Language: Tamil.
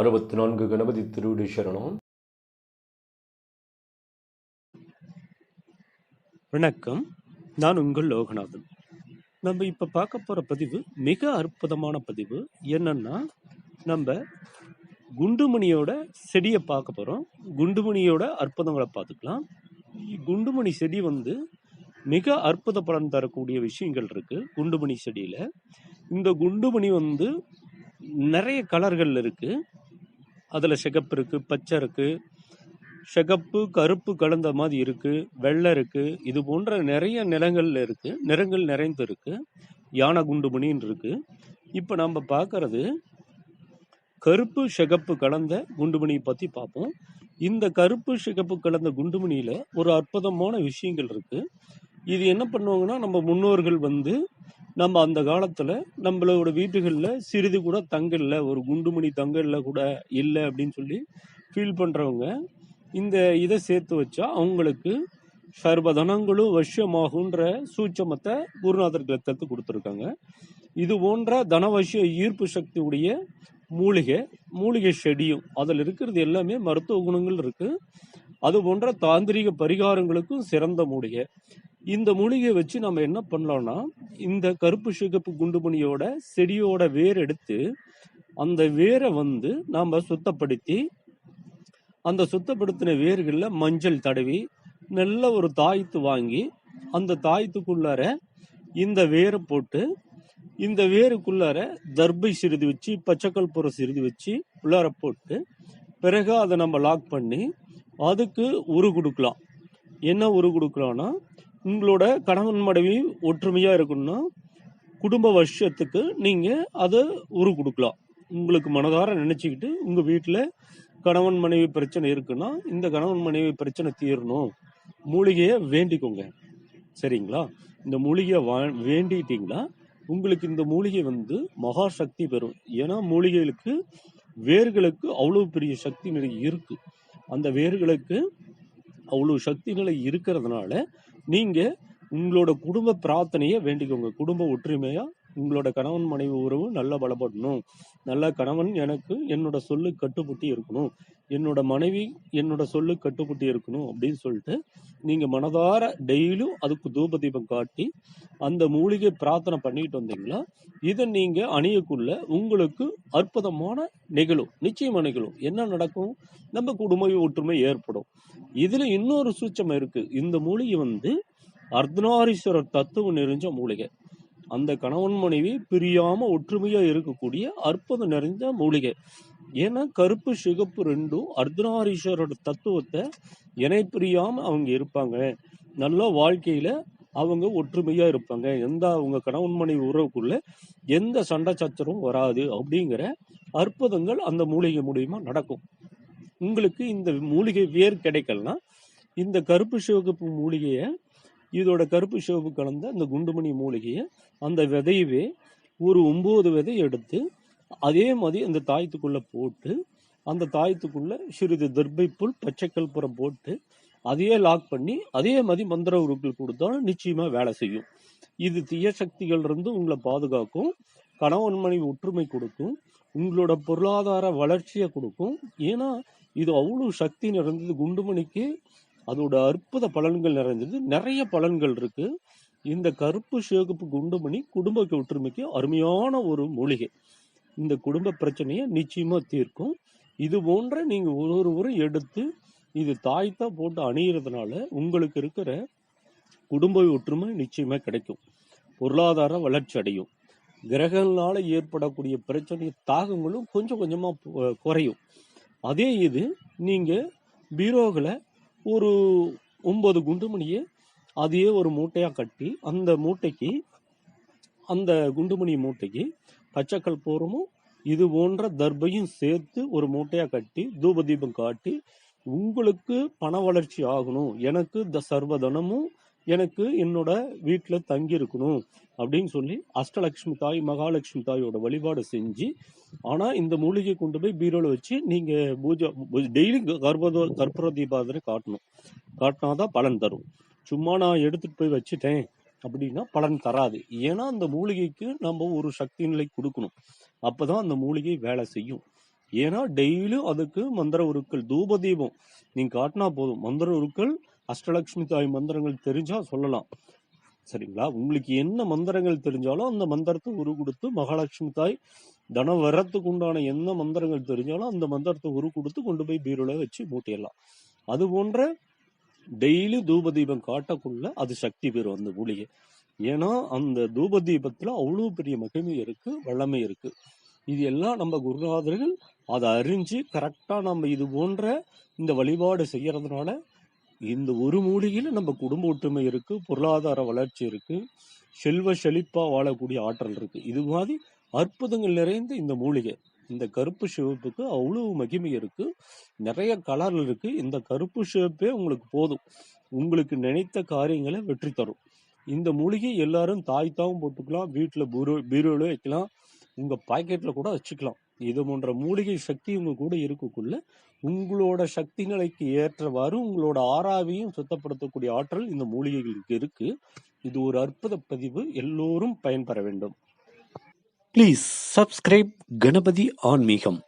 அறுபத்தி நான்கு கணபதி திருவிடு சரணம். வணக்கம். நான் உங்கள் லோகநாதன். நம்ம இப்போ பார்க்க போகிற பதிவு மிக அற்புதமான பதிவு. என்னன்னா நம்ம குண்டுமணியோட செடியை பார்க்க போகிறோம் குண்டுமணியோட அற்புதங்களை பார்த்துக்கலாம். குண்டுமணி செடி வந்து மிக அற்புத பலன் தரக்கூடிய விஷயங்கள் இருக்கு குண்டுமணி செடியில். இந்த குண்டுமணி வந்து நிறைய கலர்கள் இருக்குது அதில் சிகப்பு இருக்குது பச்சை இருக்குது சிகப்பு கருப்பு கலந்த மாதிரி இருக்குது வெள்ளை இருக்குது இது போன்ற நிறைய நிறங்கள்ல இருக்குது நிறங்கள் நிறைந்து இருக்குது யானை குண்டுமணின்னு இருக்குது இப்போ நம்ம பார்க்கறது கருப்பு சிகப்பு கலந்த குண்டுமணியை பற்றி பார்ப்போம். இந்த கருப்பு சிகப்பு கலந்த குண்டுமணியில் ஒரு அற்புதமான விஷயங்கள் இருக்குது இது என்ன பண்ணுவாங்கன்னா நம்ம முன்னோர்கள் வந்து நம்ம அந்த காலத்துல நம்மளோட வீட்டுகள்ல சிறிது கூட தங்கல்ல ஒரு குண்டுமணி தங்கல்ல கூட இல்லை அப்படின்னு சொல்லி ஃபீல் பண்றவங்க இந்த இதை சேர்த்து வச்சா அவங்களுக்கு சர்வதனங்களும் வசியமாகுன்ற சூட்சமத்தை குருநாதர் கிரத்தத்து கொடுத்துருக்காங்க. இது போன்ற தனவசிய ஈர்ப்பு சக்தியுடைய மூலிகை மூலிகை செடியும் அதில் இருக்கிறது எல்லாமே மருத்துவ குணங்கள் இருக்குது அது போன்ற தாந்திரிக பரிகாரங்களுக்கும் சிறந்த மூலிகை. இந்த மூலிகையை வச்சு நம்ம என்ன பண்ணலாம்னா இந்த கருப்பு சிகப்பு குண்டுமணியோட செடியோட வேர் எடுத்து அந்த வேரை வந்து நாம் சுத்தப்படுத்தி அந்த சுத்தப்படுத்தின வேர்களில் மஞ்சள் தடவி நல்ல ஒரு தாயத்து வாங்கி அந்த தாயத்துக்குள்ளார இந்த வேரை போட்டு இந்த வேருக்குள்ளார தர்பை சிறிது வச்சு பச்சைக்கல் புற சிறிது வச்சு உள்ளார போட்டு பிறகு அதை நம்ம லாக் பண்ணி அதுக்கு உரு கொடுக்கலாம். என்ன உரு கொடுக்கலாம்னா உங்களோட கணவன் மனைவி ஒற்றுமையாக இருக்கணும்னா குடும்ப வருஷத்துக்கு நீங்கள் அதை உரு கொடுக்கலாம். உங்களுக்கு மனதார நினச்சிக்கிட்டு உங்கள் வீட்டில் கணவன் மனைவி பிரச்சனை இருக்குன்னா இந்த கணவன் மனைவி பிரச்சனை தீரணும். மூலிகையை வேண்டிக்கோங்க. சரிங்களா? இந்த மூலிகையை வா வேண்டிட்டீங்களா உங்களுக்கு இந்த மூலிகை வந்து மகா சக்தி பெறும். ஏன்னா மூலிகைகளுக்கு வேர்களுக்கு அவ்வளவு பெரிய சக்தி நிறைய இருக்கு. அந்த வேர்களுக்கு அவ்வளவு சக்தி நிலை இருக்கிறதுனால நீங்க உங்களோட குடும்ப பிரார்த்தனையை வேண்டிக்கோங்க. குடும்ப ஒற்றுமையா உங்களோட கணவன் மனைவி உறவு நல்லா பலப்படணும். நல்ல கணவன் எனக்கு என்னோட சொல்லு கட்டுப்பட்டு இருக்கணும். என்னோட மனைவி என்னோட சொல்லு கட்டுப்பட்டு இருக்கணும் அப்படின்னு சொல்லிட்டு நீங்க மனதார டெய்லியும் அதுக்கு தூப தீபம் காட்டி அந்த மூலிகை பிரார்த்தனை பண்ணிட்டு வந்தீங்களா? இதை நீங்க அணியக்குள்ள உங்களுக்கு அற்புதமான நிகழும் நிச்சயமா நிகழும். என்ன நடக்கும்? நம்ம குடும்ப ஒற்றுமை ஏற்படும். இதுல இன்னொரு சூச்சம் இருக்கு. இந்த மூலிகை வந்து அர்த்தநாரீஸ்வரர் தத்துவம் நிறைஞ்ச மூலிகை. அந்த கணவன் மனைவி பிரியாம ஒற்றுமையா இருக்கக்கூடிய அற்புதம் நிறைந்த மூலிகை. ஏன்னா கருப்பு சிகப்பு ரெண்டும் அர்த்தநாரீஸ்வரோட தத்துவத்தை இணை பிரியாம அவங்க இருப்பாங்க. நல்ல வாழ்க்கையில அவங்க ஒற்றுமையா இருப்பாங்க. எந்த அவங்க கணவன் மனைவி உறவுக்குள்ள எந்த சண்டை சச்சரவும் வராது அப்படிங்கிற அற்புதங்கள் அந்த மூலிகை மூலியமா நடக்கும். உங்களுக்கு இந்த மூலிகை வேர் கிடைக்கலன்னா இந்த கருப்பு சிவப்பு மூலிகையை இதோட கருப்பு சிவப்பு கலந்த அந்த குண்டுமணி மூலிகையை அந்த விதையவே ஒரு ஒம்பது விதை எடுத்து அதே மாதிரி அந்த தாயத்துக்குள்ள போட்டு அந்த தாயத்துக்குள்ள சிறிது தர்பை புல் பச்சைக்கல் புறம் போட்டு அதையே லாக் பண்ணி அதே மாதிரி மந்திர உருக்கள் கொடுத்தாலும் நிச்சயமா வேலை செய்யும். இது தீய சக்திகள் இருந்து உங்களை பாதுகாக்கும் கணவன் மனைவி ஒற்றுமை கொடுக்கும் உங்களோட பொருளாதார வளர்ச்சியை கொடுக்கும். ஏன்னா இது அவ்வளவு சக்தி நிறைந்தது குண்டுமணிக்கு. அதோட அற்புத பலன்கள் நிறைந்தது நிறைய பலன்கள் இருக்கு. இந்த கருப்பு சிவப்பு குண்டுமணி குடும்ப ஒற்றுமைக்கு அருமையான ஒரு மூலிகை. இந்த குடும்ப பிரச்சனையை நிச்சயமா தீர்க்கும். இது போன்ற நீங்க ஒரு ஒரு எடுத்து இது தாய்த்தா போட்டு அணியறதுனால உங்களுக்கு இருக்கிற குடும்ப ஒற்றுமை நிச்சயமா கிடைக்கும். பொருளாதார வளர்ச்சி அடையும். கிரகங்களால ஏற்படக்கூடிய பிரச்சனை தாகங்களும் கொஞ்சம் கொஞ்சமா குறையும். அதே இது நீங்க பீரோகளை ஒரு ஒன்பது குண்டுமணியை அதையே ஒரு மூட்டையாக கட்டி அந்த மூட்டைக்கு அந்த குண்டுமணி மூட்டைக்கு பச்சைக்கல் போறமும் இது போன்ற தர்பையும் சேர்த்து ஒரு மூட்டையாக கட்டி தூப தீபம் காட்டி உங்களுக்கு பண வளர்ச்சி ஆகணும். எனக்கு த சர்வதனமும் எனக்கு என்னோட வீட்டில் தங்கி இருக்கணும் அப்படின்னு சொல்லி அஷ்டலட்சுமி தாய் மகாலட்சுமி தாயோட வழிபாடு செஞ்சு ஆனால் இந்த மூலிகை கொண்டு போய் பீரோல வச்சு நீங்க பூஜை டெய்லி கர்ப்பதோ கற்பூர தீபாதனை காட்டணும். காட்டினாதான் பலன் தரும். சும்மா நான் எடுத்துட்டு போய் வச்சுட்டேன் அப்படின்னா பலன் தராது. ஏன்னா அந்த மூலிகைக்கு நம்ம ஒரு சக்தி நிலை கொடுக்கணும். அப்பதான் அந்த மூலிகை வேலை செய்யும். ஏன்னா டெய்லியும் அதுக்கு மந்திர உருக்கள் தூப தீபம். நீங்க காட்டினா போதும். மந்திர உருக்கள் அஷ்டலக்ஷ்மி தாய் மந்திரங்கள் தெரிஞ்சா சொல்லலாம். சரிங்களா? உங்களுக்கு என்ன மந்திரங்கள் தெரிஞ்சாலும் அந்த மந்திரத்தை உரு கொடுத்து மகாலட்சுமி தாய் தன வரத்துக்கு உண்டான என்ன மந்திரங்கள் தெரிஞ்சாலும் அந்த மந்திரத்தை உரு கொடுத்து கொண்டு போய் பீரோல வச்சு மூட்டிடலாம். அது போன்ற டெய்லி தூப தீபம் காட்டக்குள்ள அது சக்தி பெறும் அந்த மூலிகை. ஏன்னா அந்த தூப தீபத்துல அவ்வளவு பெரிய மகிமை இருக்கு வல்லமை இருக்கு. இது எல்லாம் நம்ம குருநாதர்கள் அதை அறிஞ்சு கரெக்டா நம்ம இது போன்ற இந்த வழிபாடு செய்யறதுனால இந்த ஒரு மூலிகையில நம்ம குடும்ப ஒற்றுமை இருக்கு பொருளாதார வளர்ச்சி இருக்கு செல்வ செழிப்பா வாழக்கூடிய ஆற்றல் இருக்கு. இது மாதிரி அற்புதங்கள் நிறைந்த இந்த மூலிகை இந்த கருப்பு சிவப்புக்கு அவ்வளவு மகிமை இருக்கு. நிறைய கலர் இருக்கு. இந்த கருப்பு சிவப்பே உங்களுக்கு போதும். உங்களுக்கு நினைத்த காரியங்களை வெற்றி தரும். இந்த மூலிகை எல்லாரும் தாய் தாவும் போட்டுக்கலாம் வீட்டுல பீரோ பீரோல வைக்கலாம் உங்க பாக்கெட்ல கூட வச்சுக்கலாம். இது போன்ற மூலிகை சக்தி உங்க கூட இருக்கக்குள்ள உங்களோட சக்தி நிலைக்கு ஏற்றவாறு உங்களோட ஆறாவையும் சுத்தப்படுத்தக்கூடிய ஆற்றல் இந்த மூலிகைகளுக்கு இருக்கு. இது ஒரு அற்புத பதிவு. எல்லோரும் பயன்பெற வேண்டும். ப்ளீஸ் சப்ஸ்கிரைப் கணபதி ஆன்மீகம்.